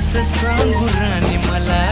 असं सांगू राणी मला